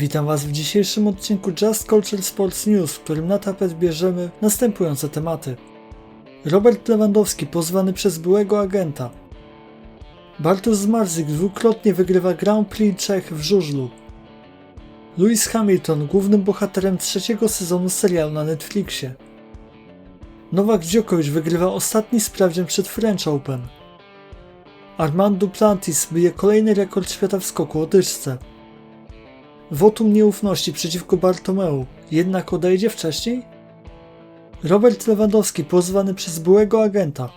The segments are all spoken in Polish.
Witam Was w dzisiejszym odcinku Just Culture Sports News, w którym na tapet bierzemy następujące tematy. Robert Lewandowski pozwany przez byłego agenta. Bartosz Zmarzyk dwukrotnie wygrywa Grand Prix Czech w żużlu. Lewis Hamilton głównym bohaterem trzeciego sezonu serialu na Netflixie. Nowak Djokovic wygrywa ostatni sprawdzian przed French Open. Armand Duplantis bije kolejny rekord świata w skoku o dyszce. Wotum nieufności przeciwko Bartomeu, jednak odejdzie wcześniej? Robert Lewandowski pozwany przez byłego agenta.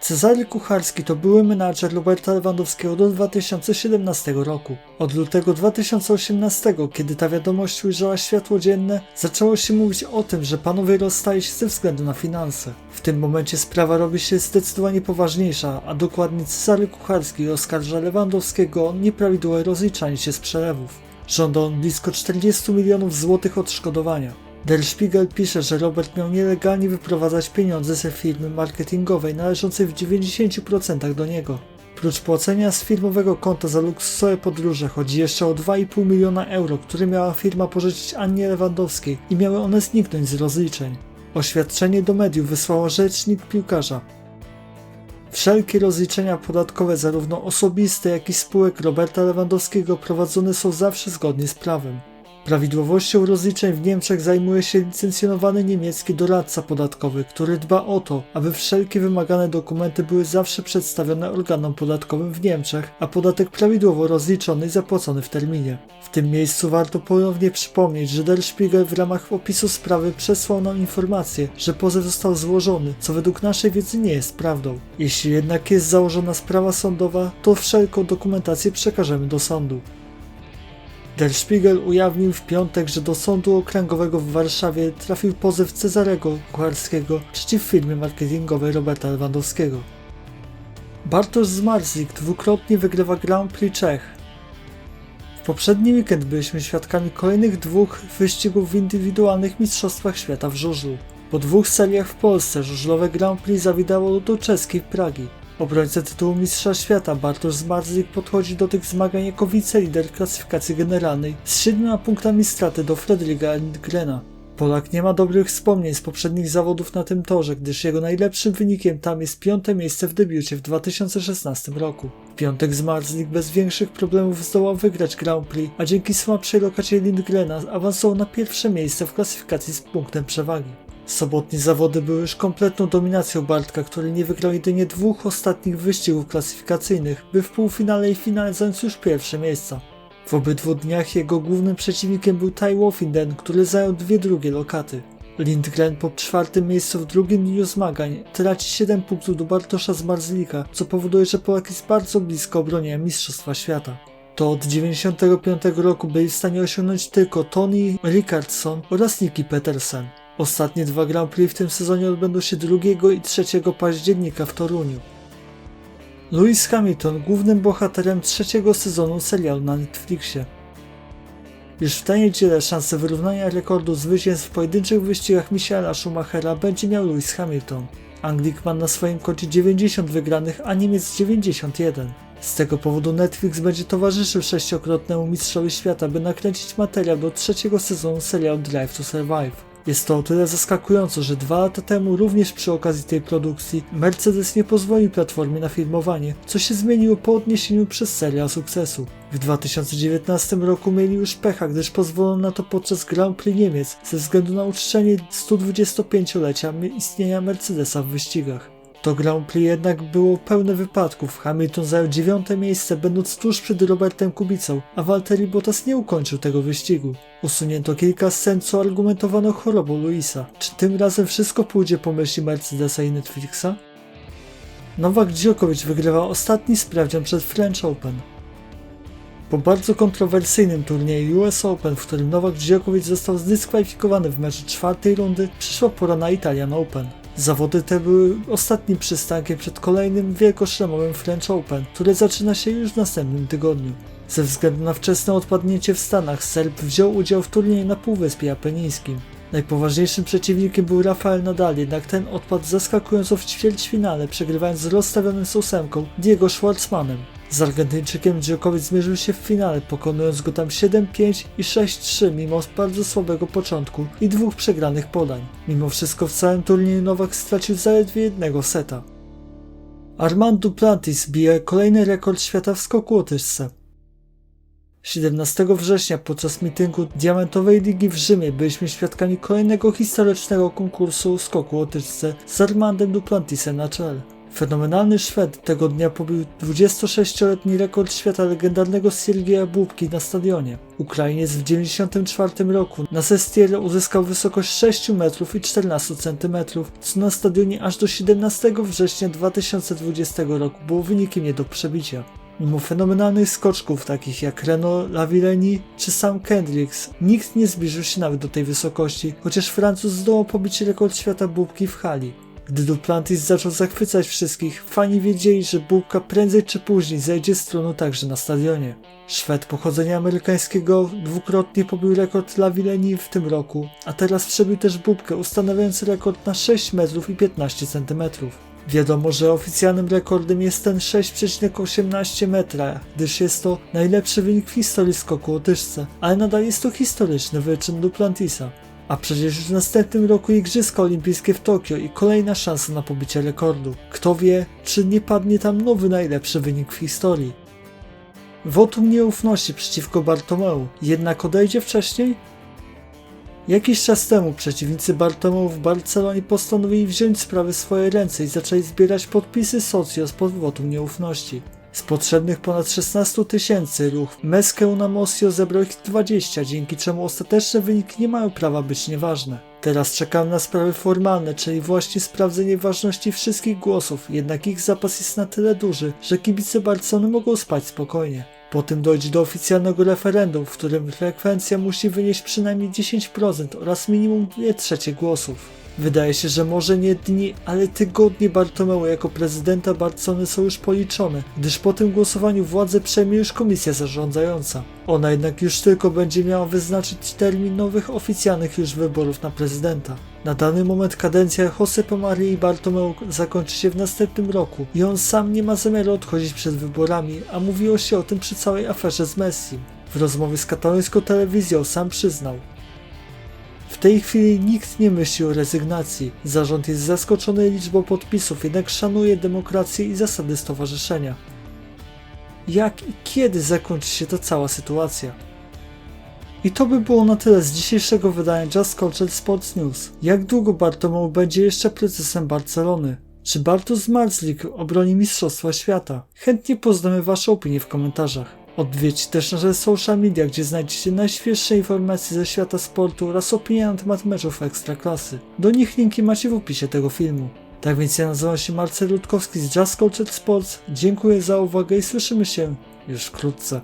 Cezary Kucharski to były menadżer Roberta Lewandowskiego do 2017 roku. Od lutego 2018, kiedy ta wiadomość ujrzała światło dzienne, zaczęło się mówić o tym, że panowie rozstaje się ze względu na finanse. W tym momencie sprawa robi się zdecydowanie poważniejsza, a dokładnie Cezary Kucharski oskarża Lewandowskiego o nieprawidłowe rozliczanie się z przelewów. Żąda on blisko 40 milionów złotych odszkodowania. Der Spiegel pisze, że Robert miał nielegalnie wyprowadzać pieniądze ze firmy marketingowej należącej w 90% do niego. Prócz płacenia z firmowego konta za luksusowe podróże chodzi jeszcze o 2,5 miliona euro, które miała firma pożyczyć Annie Lewandowskiej i miały one zniknąć z rozliczeń. Oświadczenie do mediów wysłała rzecznik piłkarza. Wszelkie rozliczenia podatkowe, zarówno osobiste, jak i spółek Roberta Lewandowskiego, prowadzone są zawsze zgodnie z prawem. Prawidłowością rozliczeń w Niemczech zajmuje się licencjonowany niemiecki doradca podatkowy, który dba o to, aby wszelkie wymagane dokumenty były zawsze przedstawione organom podatkowym w Niemczech, a podatek prawidłowo rozliczony i zapłacony w terminie. W tym miejscu warto ponownie przypomnieć, że Der Spiegel w ramach opisu sprawy przesłał nam informację, że pozew został złożony, co według naszej wiedzy nie jest prawdą. Jeśli jednak jest założona sprawa sądowa, to wszelką dokumentację przekażemy do sądu. Der Spiegel ujawnił w piątek, że do sądu okręgowego w Warszawie trafił pozew Cezarego Kucharskiego przeciw firmie marketingowej Roberta Lewandowskiego. Bartosz Zmarzik dwukrotnie wygrywa Grand Prix Czech. W poprzedni weekend byliśmy świadkami kolejnych dwóch wyścigów w indywidualnych mistrzostwach świata w żużlu. Po dwóch seriach w Polsce żużlowe Grand Prix zawidało do czeskiej Pragi. Obrońca tytułu Mistrza Świata Bartosz Zmarzyk podchodzi do tych zmagań jako wicelider klasyfikacji generalnej z siedmioma punktami straty do Fredrika Lindgrena. Polak nie ma dobrych wspomnień z poprzednich zawodów na tym torze, gdyż jego najlepszym wynikiem tam jest piąte miejsce w debiucie w 2016 roku. W piątek Zmarzlik bez większych problemów zdołał wygrać Grand Prix, a dzięki słabszej lokacie Lindgrena awansował na pierwsze miejsce w klasyfikacji z punktem przewagi. Sobotnie zawody były już kompletną dominacją Bartka, który nie wygrał jedynie dwóch ostatnich wyścigów klasyfikacyjnych, by w półfinale i finale zająć już pierwsze miejsca. W obydwu dniach jego głównym przeciwnikiem był Tai Wofinden, który zajął dwie drugie lokaty. Lindgren po czwartym miejscu w drugim dniu zmagań traci 7 punktów do Bartosza Zmarzlika, co powoduje, że Polak jest bardzo blisko obronienia Mistrzostwa Świata. To od 95 roku byli w stanie osiągnąć tylko Tony Rickardson oraz Nicky Petersen. Ostatnie dwa Grand Prix w tym sezonie odbędą się 2 i 3 października w Toruniu. Lewis Hamilton głównym bohaterem trzeciego sezonu serialu na Netflixie. Już w tę niedzielę szansę wyrównania rekordu zwycięstw w pojedynczych wyścigach Michaela Schumachera będzie miał Lewis Hamilton. Anglik ma na swoim koncie 90 wygranych, a Niemiec 91. Z tego powodu Netflix będzie towarzyszył sześciokrotnemu mistrzowi świata, by nakręcić materiał do trzeciego sezonu serialu Drive to Survive. Jest to o tyle zaskakujące, że dwa lata temu również przy okazji tej produkcji Mercedes nie pozwolił platformie na filmowanie, co się zmieniło po odniesieniu przez serial sukcesu. W 2019 roku mieli już pecha, gdyż pozwolono na to podczas Grand Prix Niemiec ze względu na uczczenie 125-lecia istnienia Mercedesa w wyścigach. To Grand Prix jednak było pełne wypadków. Hamilton zajął dziewiąte miejsce, będąc tuż przed Robertem Kubicą, a Valtteri Bottas nie ukończył tego wyścigu. Usunięto kilka scen, co argumentowano chorobą Luisa. Czy tym razem wszystko pójdzie po myśli Mercedesa i Netflixa? Nowak Djokovic wygrywa ostatni sprawdzian przed French Open. Po bardzo kontrowersyjnym turnieju US Open, w którym Nowak Djokovic został zdyskwalifikowany w meczu czwartej rundy, przyszła pora na Italian Open. Zawody te były ostatnim przystankiem przed kolejnym wielkoszlemowym French Open, które zaczyna się już w następnym tygodniu. Ze względu na wczesne odpadnięcie w Stanach, Serb wziął udział w turnieju na Półwyspie Apenińskim. Najpoważniejszym przeciwnikiem był Rafael Nadal, jednak ten odpadł zaskakująco w ćwierćfinale, przegrywając z rozstawionym z ósemką Diego Schwartzmanem. Z Argentyńczykiem Djokovic zmierzył się w finale, pokonując go tam 7-5 i 6-3 mimo bardzo słabego początku i dwóch przegranych podań. Mimo wszystko w całym turnieju Nowak stracił zaledwie jednego seta. Armand Duplantis bije kolejny rekord świata w skoku łotyczce. 17 września podczas mityngu Diamentowej Ligi w Rzymie byliśmy świadkami kolejnego historycznego konkursu skoku łotyczce z Armandem Duplantisem na czele. Fenomenalny Szwed tego dnia pobił 26-letni rekord świata legendarnego Siergieja Bubki na stadionie. Ukrainiec w 1994 roku na Sestiere uzyskał wysokość 6 metrów i 14 cm, co na stadionie aż do 17 września 2020 roku było wynikiem nie do przebicia. Mimo fenomenalnych skoczków takich jak Reno Lavillenie czy sam Kendricks, nikt nie zbliżył się nawet do tej wysokości, chociaż Francuz zdołał pobić rekord świata Bubki w hali. Gdy Duplantis zaczął zachwycać wszystkich, fani wiedzieli, że Bubka prędzej czy później zejdzie z tronu także na stadionie. Szwed pochodzenia amerykańskiego dwukrotnie pobił rekord Lavillenie w tym roku, a teraz przebił też Bubkę ustanawiający rekord na 6 metrów i 15 centymetrów. Wiadomo, że oficjalnym rekordem jest ten 6,18 metra, gdyż jest to najlepszy wynik w historii skoku łotyczce, ale nadal jest to historyczny wyczyn Duplantisa. A przecież już w następnym roku Igrzyska Olimpijskie w Tokio i kolejna szansa na pobicie rekordu. Kto wie, czy nie padnie tam nowy najlepszy wynik w historii. Wotum nieufności przeciwko Bartomeu, jednak odejdzie wcześniej? Jakiś czas temu przeciwnicy Bartomeu w Barcelonie postanowili wziąć sprawy w swoje ręce i zaczęli zbierać podpisy socjos pod wotum nieufności. Z potrzebnych ponad 16 tysięcy ruch Meskę na Mosio zebrał ich 20, dzięki czemu ostateczne wyniki nie mają prawa być nieważne. Teraz czekam na sprawy formalne, czyli właśnie sprawdzenie ważności wszystkich głosów, jednak ich zapas jest na tyle duży, że kibice Barcelony mogą spać spokojnie. Potem dojdzie do oficjalnego referendum, w którym frekwencja musi wynieść przynajmniej 10% oraz minimum 2 trzecie głosów. Wydaje się, że może nie dni, ale tygodnie Bartomeu jako prezydenta Barcony są już policzone, gdyż po tym głosowaniu władzę przejmie już komisja zarządzająca. Ona jednak już tylko będzie miała wyznaczyć termin nowych oficjalnych już wyborów na prezydenta. Na dany moment kadencja Josepa Marii Bartomeu zakończy się w następnym roku i on sam nie ma zamiaru odchodzić przed wyborami, a mówiło się o tym przy całej aferze z Messi. W rozmowie z katalońską telewizją sam przyznał, tej chwili nikt nie myśli o rezygnacji. Zarząd jest zaskoczony liczbą podpisów, jednak szanuje demokrację i zasady stowarzyszenia. Jak i kiedy zakończy się ta cała sytuacja? I to by było na tyle z dzisiejszego wydania Just Culture Sports News. Jak długo Bartomeu będzie jeszcze prezesem Barcelony? Czy Bartosz Marzlik obroni Mistrzostwa Świata? Chętnie poznamy Wasze opinie w komentarzach. Odwiedźcie też nasze social media, gdzie znajdziecie najświeższe informacje ze świata sportu oraz opinie na temat meczów Ekstraklasy. Do nich linki macie w opisie tego filmu. Tak więc ja nazywam się Marcel Rutkowski z Just Culture Sports. Dziękuję za uwagę i słyszymy się już wkrótce.